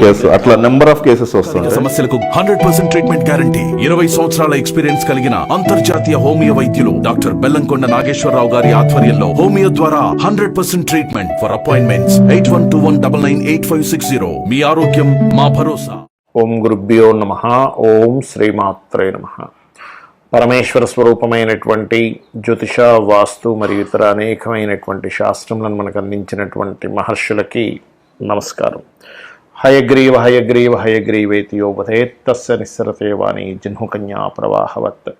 Case అట్లా number of cases వస్తుంటాయి సమస్యలకు హండ్రెడ్ పర్సెంట్ ట్రీట్మెంట్ గ్యారంటీ ఇరవై సంవత్సరాల ఎక్స్పీరియన్స్ కలిగిన అంతర్జాతీయ హోమియో వైద్యులు డాక్టర్ బెల్లంకొండ నాగేశ్వరరావు గారి ఆధ్వర్యంలో హోమియో ద్వారా hundred percent treatment for appointments eight one two one double nine eight five six zero మీ ఆరోగ్యం మా భరోసా. ఓం గురుభ్యో నమ. ఓం శ్రీమాత్రే నమ. పరమేశ్వర స్వరూపమైనటువంటి జ్యోతిష వాస్తు మరియు ఇతర అనేకమైనటువంటి శాస్త్రములను మనకు అందించినటువంటి మహర్షులకి నమస్కారం. హయగ్రీవ హయగ్రీవ హయగ్రీవేతి యోపథేత్తస్య నిస్సరతే వాణి జహ్నుకన్యా ప్రవాహవత్.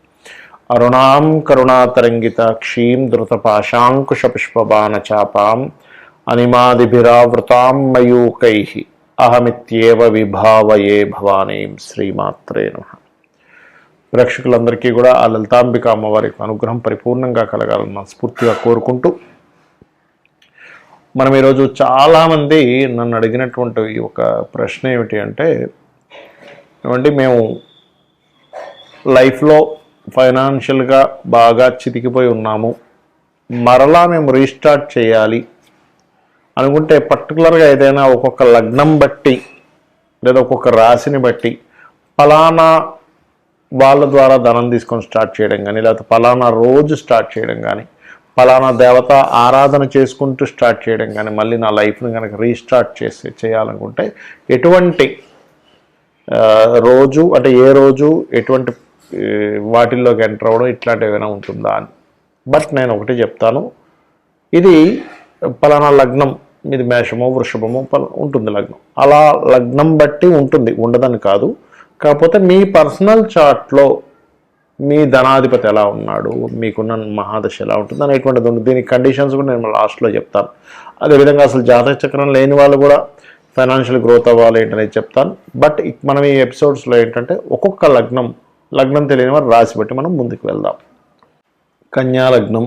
అరుణాం కరుణాతరంగితాక్షీం ధృతపాశాంకుశపుష్పబాణచాపాం అనిమాదిభిరావృతాం మయూకై. అహమిత్యేవ విభావయే భవానీం శ్రీమాత్రే నమ. ప్రేక్షకులందరికీ కూడా ఆ లలితాంబిక అమ్మవారి అనుగ్రహం పరిపూర్ణంగా కలగాలని మనస్ఫూర్తిగా కోరుకుంటూ మనం ఈరోజు చాలామంది నన్ను అడిగినటువంటి ఒక ప్రశ్న ఏమిటి అంటే ఏమంటే మేము లైఫ్లో ఫైనాన్షియల్గా బాగా చితికిపోయి ఉన్నాము. మరలా మేము రీస్టార్ట్ చేయాలి. అనుకుంటే పర్టికులర్గా ఏదైనా ఒక్కొక్క లగ్నం బట్టి లేదా ఒక్కొక్క రాశిని బట్టి ఫలానా వాళ్ళ ద్వారా ధనం తీసుకొని స్టార్ట్ చేయడం కానీ లేకపోతే ఫలానా రోజు స్టార్ట్ చేయడం కానీ ఫలానా దేవత ఆరాధన చేసుకుంటూ స్టార్ట్ చేయడం కానీ మళ్ళీ నా లైఫ్ని కనుక రీస్టార్ట్ చేసి చేయాలనుకుంటే ఎటువంటి రోజు అంటే ఏ రోజు ఎటువంటి వాటిల్లోకి ఎంటర్ అవ్వడం ఇట్లాంటివి ఏమైనా ఉంటుందా అని. బట్ నేను ఒకటి చెప్తాను. ఇది పలానా లగ్నం ఇది మేషమో వృషభమో పల ఉంటుంది లగ్నం. అలా లగ్నం బట్టి ఉంటుంది ఉండదని కాదు. కాకపోతే మీ పర్సనల్ చార్ట్లో మీ ధనాధిపతి ఎలా ఉన్నాడు? మీకున్న మహాదశ ఎలా ఉంటుంది? అనేటువంటిది ఉంది దీనికి కండిషన్స్ కూడా నేను లాస్ట్లో చెప్తాను. అదేవిధంగా అసలు జాతక చక్రం లేని వాళ్ళు కూడా ఫైనాన్షియల్ గ్రోత్ అవ్వాలి ఏంటనేది చెప్తాను. బట్ మనం ఈ ఎపిసోడ్స్లో ఏంటంటే ఒక్కొక్క లగ్నం లగ్నం తెలియని వారు రాసి పెట్టి మనం ముందుకు వెళ్దాం. కన్యా లగ్నం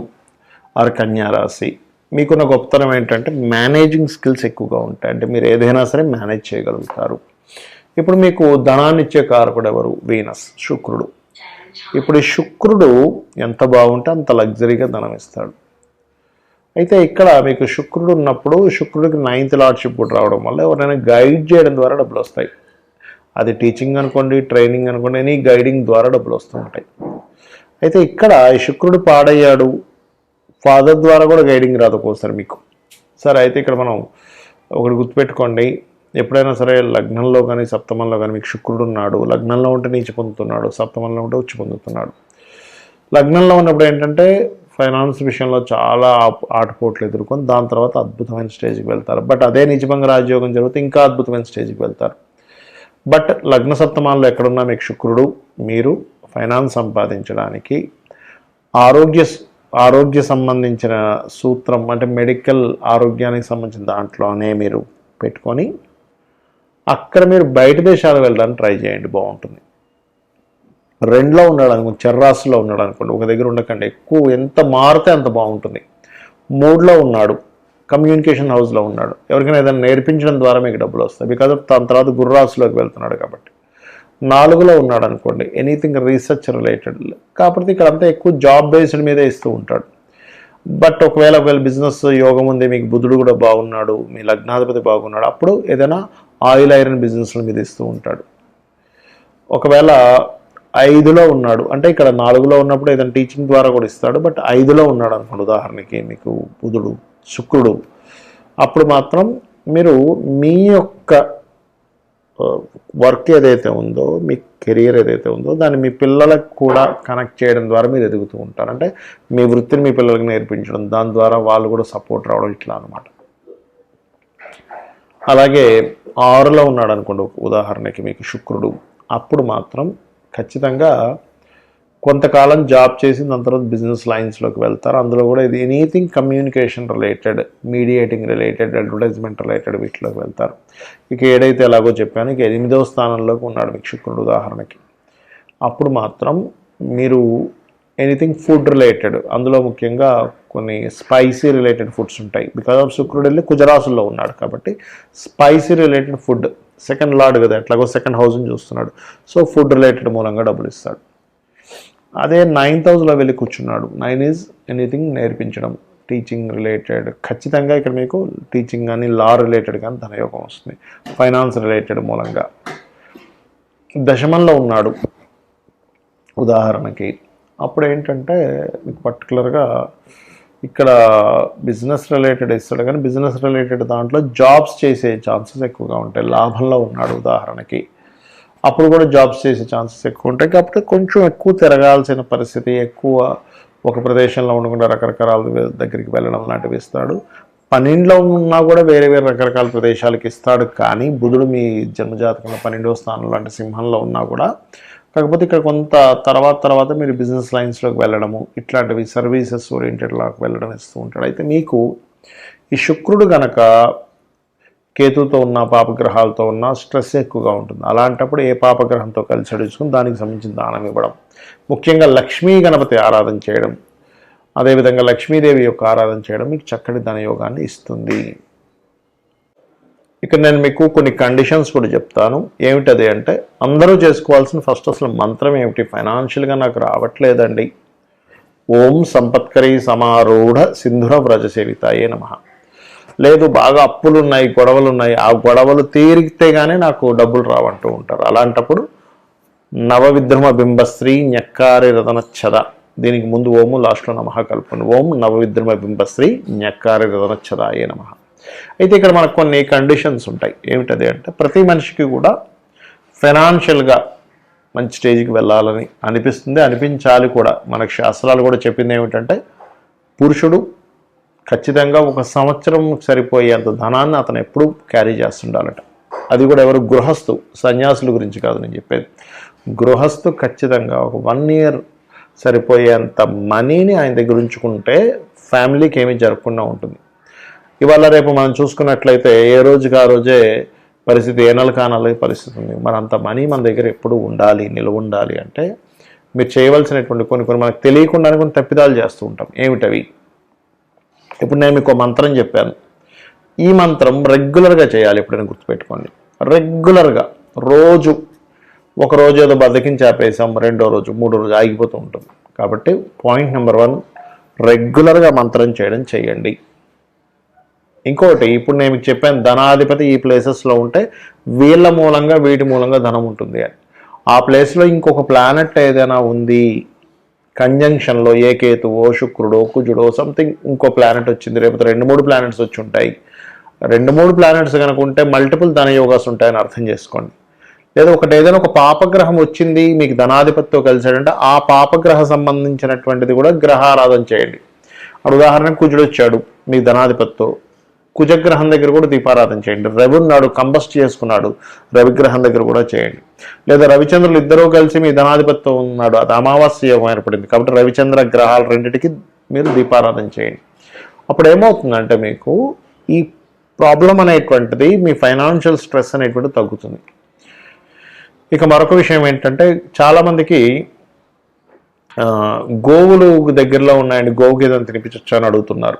ఆర్ కన్యా రాశి. మీకున్న గొప్పతనం ఏంటంటే మేనేజింగ్ స్కిల్స్ ఎక్కువగా ఉంటాయి. అంటే మీరు ఏదైనా సరే మేనేజ్ చేయగలుగుతారు. ఇప్పుడు మీకు ధనాన్నిచ్చే కారకుడు ఎవరు? వీనస్ శుక్రుడు. ఇప్పుడు శుక్రుడు ఎంత బాగుంటే అంత లగ్జరీగా ధనం ఇస్తాడు. అయితే ఇక్కడ మీకు శుక్రుడు ఉన్నప్పుడు శుక్రుడికి నైన్త్ లార్డ్షిప్ కూడా రావడం వల్ల ఎవరైనా గైడ్ చేయడం ద్వారా డబ్బులు వస్తాయి. అది టీచింగ్ అనుకోండి ట్రైనింగ్ అనుకోండి ఎనీ గైడింగ్ ద్వారా డబ్బులు వస్తూ ఉంటాయి. అయితే ఇక్కడ ఈ శుక్రుడు పాడయ్యాడు. ఫాదర్ ద్వారా కూడా గైడింగ్ రాదు ఒక్కోసారి మీకు. సరే అయితే ఇక్కడ మనం ఒకటి గుర్తుపెట్టుకోండి. ఎప్పుడైనా సరే లగ్నంలో కానీ సప్తమంలో కానీ మీకు శుక్రుడు ఉన్నాడు. లగ్నంలో ఉంటే నీచి పొందుతున్నాడు. సప్తమంలో ఉంటే ఉచ్చి పొందుతున్నాడు. లగ్నంలో ఉన్నప్పుడు ఏంటంటే ఫైనాన్స్ విషయంలో చాలా ఆప్- ఎదుర్కొని దాని తర్వాత అద్భుతమైన స్టేజ్కి వెళ్తారు. బట్ అదే నిజభంగా రాజయోగం జరిగితే ఇంకా అద్భుతమైన స్టేజ్కి వెళ్తారు. బట్ లగ్న సప్తమాల్లో ఎక్కడున్నా మీకు శుక్రుడు మీరు ఫైనాన్స్ సంపాదించడానికి ఆరోగ్య ఆరోగ్య సంబంధించిన సూత్రం అంటే మెడికల్ ఆరోగ్యానికి సంబంధించిన దాంట్లోనే మీరు పెట్టుకొని అక్కడ మీరు బయట దేశాలు వెళ్ళడానికి ట్రై చేయండి బాగుంటుంది. రెండులో ఉన్నాడు అనుకోండి చెర్రాసులో ఉన్నాడు అనుకోండి ఒక దగ్గర ఉండకండి ఎక్కువ ఎంత మారితే అంత బాగుంటుంది. మూడులో ఉన్నాడు కమ్యూనికేషన్ హౌస్లో ఉన్నాడు. ఎవరికైనా ఏదైనా నేర్పించడం ద్వారా మీకు డబ్బులు వస్తాయి. బికాజ్ ఆఫ్ తర్వాత గుర్రాసులోకి వెళ్తున్నాడు కాబట్టి. నాలుగులో ఉన్నాడు అనుకోండి ఎనీథింగ్ రీసెర్చ్ రిలేటెడ్ కాకపోతే ఇక్కడ అంతా ఎక్కువ జాబ్ బేస్డ్ మీదే ఇస్తూ ఉంటాడు. బట్ ఒకవేళ ఒకవేళ బిజినెస్ యోగం ఉంది మీకు బుధుడు కూడా బాగున్నాడు మీ లగ్నాధిపతి బాగున్నాడు అప్పుడు ఏదైనా ఆయిల్ ఐరన్ బిజినెస్ల మీద ఇస్తూ ఉంటాడు. ఒకవేళ ఐదులో ఉన్నాడు అంటే ఇక్కడ నాలుగులో ఉన్నప్పుడు ఏదైనా టీచింగ్ ద్వారా కూడా ఇస్తాడు బట్ ఐదులో ఉన్నాడు అనుకోండి ఉదాహరణకి మీకు బుధుడు శుక్రుడు అప్పుడు మాత్రం మీరు మీ యొక్క వర్క్ ఏదైతే ఉందో మీ కెరియర్ ఏదైతే ఉందో దాన్ని మీ పిల్లలకు కూడా కనెక్ట్ చేయడం ద్వారా మీరు ఎదుగుతూ ఉంటారు. అంటే మీ వృత్తిని మీ పిల్లలకు నేర్పించడం దాని ద్వారా వాళ్ళు కూడా సపోర్ట్ రావడం ఇట్లా అనమాట అలాగే ఆరులో ఉన్నాడు అనుకోండి ఉదాహరణకి మీకు శుక్రుడు. అప్పుడు మాత్రం ఖచ్చితంగా కొంతకాలం జాబ్ చేసి దాని తర్వాత బిజినెస్ లైన్స్లోకి వెళ్తారు. అందులో కూడా ఇది anything communication related mediating related advertisement related వీటిలోకి వెళ్తారు. ఇక ఏడైతే ఎలాగో చెప్పాను ఇక ఎనిమిదవ స్థానంలోకి ఉన్నాడు మీకు శుక్రుడు ఉదాహరణకి. అప్పుడు మాత్రం మీరు ఎనీథింగ్ ఫుడ్ రిలేటెడ్ అందులో ముఖ్యంగా కొన్ని స్పైసీ రిలేటెడ్ ఫుడ్స్ ఉంటాయి. బికాజ్ ఆఫ్ శుక్రుడు వెళ్ళి కుజరాసుల్లో ఉన్నాడు కాబట్టి spicy related food second lord కదా ఎట్లాగో సెకండ్ హౌస్ని చూస్తున్నాడు. సో ఫుడ్ రిలేటెడ్ మూలంగా డబ్బులు ఇస్తాడు. అదే నైన్త్ హౌస్లో వెళ్ళి కూర్చున్నాడు. నైన్ ఈజ్ ఎనీథింగ్ నేర్పించడం టీచింగ్ రిలేటెడ్ ఖచ్చితంగా ఇక్కడ మీకు టీచింగ్ కానీ లా రిలేటెడ్ కానీ ధనయోగం వస్తుంది. ఫైనాన్స్ రిలేటెడ్ మూలంగా. దశమంలో ఉన్నాడు. ఉదాహరణకి అప్పుడు ఏంటంటే మీకు పర్టికులర్గా ఇక్కడ బిజినెస్ రిలేటెడ్ ఇస్తాడు కానీ బిజినెస్ రిలేటెడ్ దాంట్లో జాబ్స్ చేసే ఛాన్సెస్ ఎక్కువగా ఉంటాయి. లాభంలో ఉన్నాడు ఉదాహరణకి. అప్పుడు కూడా జాబ్స్ చేసే ఛాన్సెస్ ఎక్కువ ఉంటాయి. కాబట్టి కొంచెం ఎక్కువ తిరగాల్సిన పరిస్థితి ఎక్కువ ఒక ప్రదేశంలో ఉండకుండా రకరకాల దగ్గరికి వెళ్ళడం లాంటివి ఇస్తాడు. పన్నెండులో ఉన్నా కూడా వేరే వేరే రకరకాల ప్రదేశాలకు ఇస్తాడు. కానీ బుధుడు మీ జన్మజాతకంలో పన్నెండవ స్థానం లాంటి సింహంలో ఉన్నా కూడా కాకపోతే ఇక్కడ కొంత తర్వాత తర్వాత మీరు బిజినెస్ లైన్స్లోకి వెళ్ళడము ఇట్లాంటివి సర్వీసెస్ ఓరియంటెడ్లోకి వెళ్ళడం ఇస్తూ ఉంటాడు. అయితే మీకు ఈ శుక్రుడు గనక కేతుతో ఉన్న పాపగ్రహాలతో ఉన్న స్ట్రెస్ ఎక్కువగా ఉంటుంది. అలాంటప్పుడు ఏ పాపగ్రహంతో కలిసి అడుచుకుని దానికి సంబంధించిన దానం ఇవ్వడం. ముఖ్యంగా లక్ష్మీ గణపతి ఆరాధన చేయడం. అదేవిధంగా లక్ష్మీదేవి యొక్క ఆరాధన చేయడం మీకు చక్కటి ధనయోగాన్ని ఇస్తుంది. ఇక్కడ నేను మీకు కొన్ని కండిషన్స్ కూడా చెప్తాను. ఏమిటది అంటే అందరూ చేసుకోవాల్సిన ఫస్ట్ అసలు మంత్రం ఏమిటి? ఫైనాన్షియల్గా నాకు రావట్లేదండి. ఓం సంపత్కరీ సమారూఢ సింధుర వ్రజసేవితాయే నమ. లేదు బాగా అప్పులు ఉన్నాయి గొడవలు ఉన్నాయి ఆ గొడవలు తీరిగితే కానీ నాకు డబ్బులు రావంటూ ఉంటారు. అలాంటప్పుడు నవవిద్రమ బింబశ్రీ ఞక్కారి రతన చద దీనికి ముందు ఓము లాస్ట్లో నమః కలుపుకోండి. ఓం నవవిద్రమ బింబశ్రీ ఞక్కారి రతన చదాయే నమః. అయితే ఇక్కడ మనకు కొన్ని కండిషన్స్ ఉంటాయి. ఏమిటది అంటే ప్రతి మనిషికి కూడా ఫైనాన్షియల్గా మంచి స్టేజ్కి వెళ్ళాలని అనిపిస్తుంది. అనిపించాలి కూడా. మనకు శాస్త్రాలు కూడా చెప్పింది ఏమిటంటే పురుషుడు ఖచ్చితంగా ఒక సంవత్సరం సరిపోయేంత ధనాన్ని అతను ఎప్పుడూ క్యారీ చేస్తుండాలట. అది కూడా ఎవరు? గృహస్థు సన్యాసుల గురించి కాదు నేను చెప్పేది. గృహస్థు ఖచ్చితంగా ఒక వన్ ఇయర్ సరిపోయేంత మనీని ఆయన దగ్గర ఉంచుకుంటే ఫ్యామిలీకి ఏమీ జరగకుండా ఉంటుంది. ఇవాళ రేపు మనం చూసుకున్నట్లయితే ఏ రోజుకి ఆ రోజే పరిస్థితి ఏ నెల కానాలి పరిస్థితి ఉంది. మరి అంత మనీ మన దగ్గర ఎప్పుడు ఉండాలి నిల్వ ఉండాలి అంటే మీరు చేయవలసినటువంటి కొన్ని కొన్ని మనకు తెలియకుండానే కొన్ని తప్పిదాలు చేస్తూ ఉంటాం. ఏమిటవి? ఇప్పుడు నేను మీకు ఒక మంత్రం చెప్పాను. ఈ మంత్రం రెగ్యులర్గా చేయాలి ఎప్పుడైనా గుర్తుపెట్టుకోండి. రెగ్యులర్గా రోజు ఒక రోజు ఏదో బద్దకించి ఆపేసాం రెండో రోజు మూడో రోజు ఆగిపోతూ ఉంటుంది కాబట్టి పాయింట్ నెంబర్ వన్ రెగ్యులర్గా మంత్రం చేయడం చేయండి. ఇంకోటి ఇప్పుడు నేను మీకు చెప్పాను ధనాధిపతి ఈ ప్లేసెస్లో ఉంటే వీళ్ళ మూలంగా వీటి మూలంగా ధనం ఉంటుంది అని. ఆ ప్లేస్లో ఇంకొక ప్లానెట్ ఏదైనా ఉంది కంజంక్షన్లో ఏ కేతువో శుక్రుడో కుజుడో సంథింగ్ ఇంకో ప్లానెట్ వచ్చింది రేపు రెండు మూడు ప్లానెట్స్ వచ్చి ఉంటాయి. రెండు మూడు ప్లానెట్స్ కనుక ఉంటే మల్టిపుల్ ధన యోగాస్ ఉంటాయని అర్థం చేసుకోండి. లేదా ఒకటి ఏదైనా ఒక పాపగ్రహం వచ్చింది మీకు ధనాధిపతితో కలిసాడంటే ఆ పాపగ్రహ సంబంధించినటువంటిది కూడా గ్రహారాధన చేయండి. అప్పుడు ఉదాహరణకు కుజుడు వచ్చాడు మీ ధనాధిపతితో. కుజగ్రహం దగ్గర కూడా దీపారాధన చేయండి. రవి ఉన్నాడు కంబస్ట్ చేసుకున్నాడు. రవిగ్రహం దగ్గర కూడా చేయండి. లేదా రవిచంద్రులు ఇద్దరూ కలిసి మీ ధనాధిపత్యం ఉన్నాడు. అది అమావాస్య యోగం ఏర్పడింది. కాబట్టి రవిచంద్ర గ్రహాలు రెండింటికి మీరు దీపారాధన చేయండి. అప్పుడు ఏమవుతుందంటే మీకు ఈ ప్రాబ్లం అనేటువంటిది మీ ఫైనాన్షియల్ స్ట్రెస్ అనేటువంటిది తగ్గుతుంది. ఇక మరొక విషయం ఏంటంటే చాలామందికి గోవులు దగ్గరలో ఉన్నాయండి. గోవుకి ఏదైనా తినిపించొచ్చా అని అడుగుతున్నారు.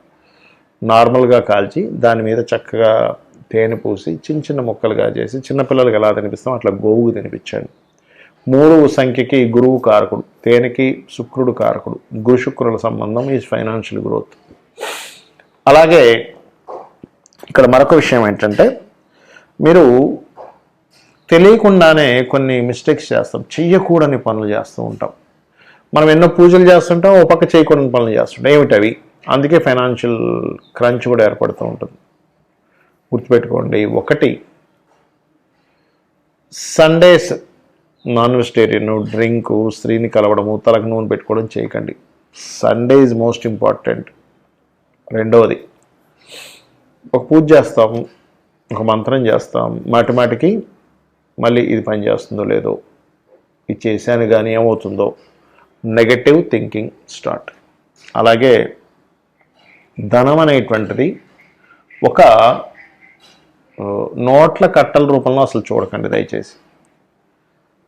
నార్మల్గా కాల్చి దాని మీద చక్కగా తేనె పూసి చిన్న చిన్న ముక్కలుగా చేసి చిన్నపిల్లలకి ఎలా తినిపిస్తాం అట్లా గోవుకు తినిపించండి. మూడు సంఖ్యకి గురువు కారకుడు తేనెకి శుక్రుడు కారకుడు గురు శుక్రుల సంబంధం ఈ ఫైనాన్షియల్ గ్రోత్ అలాగే ఇక్కడ మరొక విషయం ఏంటంటే మీరు తెలియకుండానే కొన్ని మిస్టేక్స్ చేస్తాం చెయ్యకూడని పనులు చేస్తూ ఉంటాం. మనం ఎన్నో పూజలు చేస్తుంటాం ఓ పక్క చేయకూడని పనులు చేస్తుంటాం. ఏమిటి అవి అందుకే ఫైనాన్షియల్ క్రంచ్ కూడా ఏర్పడుతూ ఉంటుంది. గుర్తుపెట్టుకోండి ఒకటి సండేస్ నాన్ వెజిటేరియన్ డ్రింకు స్త్రీని కలవడము తలకు నూనె పెట్టుకోవడం చేయకండి. Sunday is most important. రెండవది ఒక పూజ చేస్తాము ఒక మంత్రం చేస్తాం మాటిమాటికి మళ్ళీ ఇది పని చేస్తుందో లేదో ఇది చేశాను కానీ ఏమవుతుందో నెగటివ్ థింకింగ్ స్టార్ట్ అలాగే ధనం అనేటువంటిది ఒక నోట్ల కట్టల రూపంలో అసలు చూడకండి దయచేసి.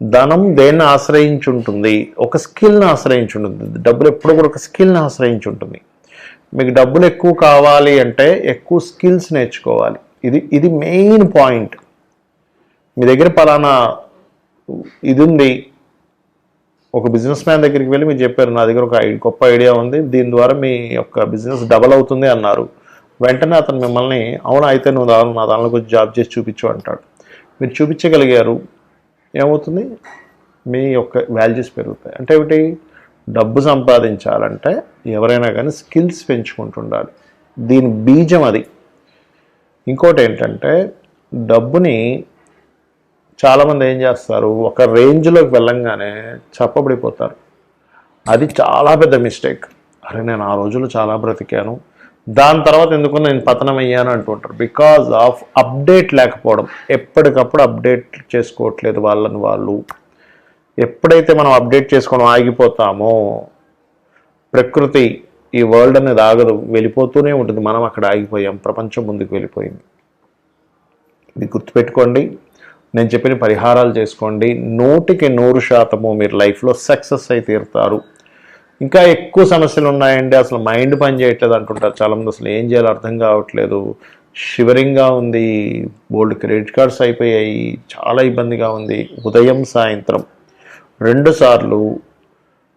ధనం దేన్ని ఆశ్రయించి ఉంటుంది ఒక స్కిల్ని ఆశ్రయించి ఉంటుంది డబ్బులు ఎప్పుడు కూడా ఒక స్కిల్ని ఆశ్రయించి ఉంటుంది మీకు డబ్బులు ఎక్కువ కావాలి అంటే ఎక్కువ స్కిల్స్ నేర్చుకోవాలి. ఇది ఇది మెయిన్ పాయింట్. మీ దగ్గర పలానా ఇది ఉంది ఒక బిజినెస్ మ్యాన్ దగ్గరికి వెళ్ళి మీరు చెప్పారు నా దగ్గర ఒక గొప్ప ఐడియా ఉంది దీని ద్వారా మీ యొక్క బిజినెస్ డబల్ అవుతుంది అన్నారు. వెంటనే అతను మిమ్మల్ని అవును అయితే నువ్వు దాని నా దానిలో కొంచెం జాబ్ చేసి చూపించు అంటాడు. మీరు చూపించగలిగారు. ఏమవుతుంది? మీ యొక్క వాల్యూస్ పెరుగుతాయి. అంటే ఏమిటి? డబ్బు సంపాదించాలంటే ఎవరైనా కానీ స్కిల్స్ పెంచుకుంటుండాలి. దీని బీజం అది. ఇంకోటి ఏంటంటే డబ్బుని చాలామంది ఏం చేస్తారు? ఒక రేంజ్లోకి వెళ్ళంగానే చెప్పబడిపోతారు. అది చాలా పెద్ద మిస్టేక్. అరే నేను ఆ రోజుల్లో చాలా బ్రతికాను. దాని తర్వాత ఎందుకు నేను పతనం అయ్యాను అంటుంటారు. బికాజ్ ఆఫ్ అప్డేట్ లేకపోవడం. ఎప్పటికప్పుడు అప్డేట్ చేసుకోవట్లేదు వాళ్ళని వాళ్ళు. ఎప్పుడైతే మనం అప్డేట్ చేసుకోవడం ఆగిపోతామో ప్రకృతి ఈ వరల్డ్ అనేది ఆగదు. వెళ్ళిపోతూనే ఉంటుంది. మనం అక్కడ ఆగిపోయాం. ప్రపంచం ముందుకు వెళ్ళిపోయింది. ఇది గుర్తుపెట్టుకోండి. నేను చెప్పిన పరిహారాలు చేసుకోండి. నూటికి నూరు శాతము మీరు లైఫ్లో సక్సెస్ అయి తీరుతారు. ఇంకా ఎక్కువ సమస్యలు ఉన్నాయండి. అసలు మైండ్ పని చేయట్లేదు అంటుంటారు చాలామంది. అసలు ఏం చేయాలో అర్థం కావట్లేదు. షివరింగ్గా ఉంది. బోల్డ్ క్రెడిట్ కార్డ్స్ అయిపోయాయి. చాలా ఇబ్బందిగా ఉంది. ఉదయం సాయంత్రం. రెండుసార్లు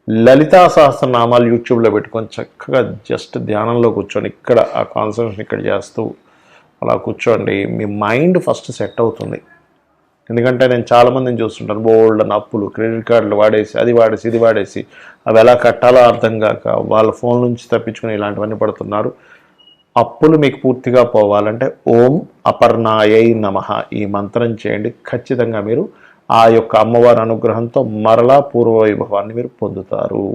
లలితా సహస్రనామాలు యూట్యూబ్లో పెట్టుకొని చక్కగా జస్ట్ ధ్యానంలో కూర్చొని ఇక్కడ ఆ కాన్సన్ట్రేషన్ ఇక్కడ చేస్తూ అలా కూర్చోండి. మీ మైండ్ ఫస్ట్ సెట్ అవుతుంది. ఎందుకంటే నేను చాలామందిని చూస్తుంటాను. బోల్డ్ అని అప్పులు క్రెడిట్ కార్డులు వాడేసి అది వాడేసి ఇది వాడేసి అవి ఎలా కట్టాలో అర్థం కాక వాళ్ళ ఫోన్ నుంచి తప్పించుకుని ఇలాంటివన్నీ పడుతున్నారు. అప్పులు మీకు పూర్తిగా పోవాలంటే ఓం అపర్ణాయై నమః ఈ మంత్రం చేయండి. ఖచ్చితంగా మీరు ఆ యొక్క అమ్మవారి అనుగ్రహంతో మరలా పూర్వ వైభవాన్ని మీరు పొందుతారు.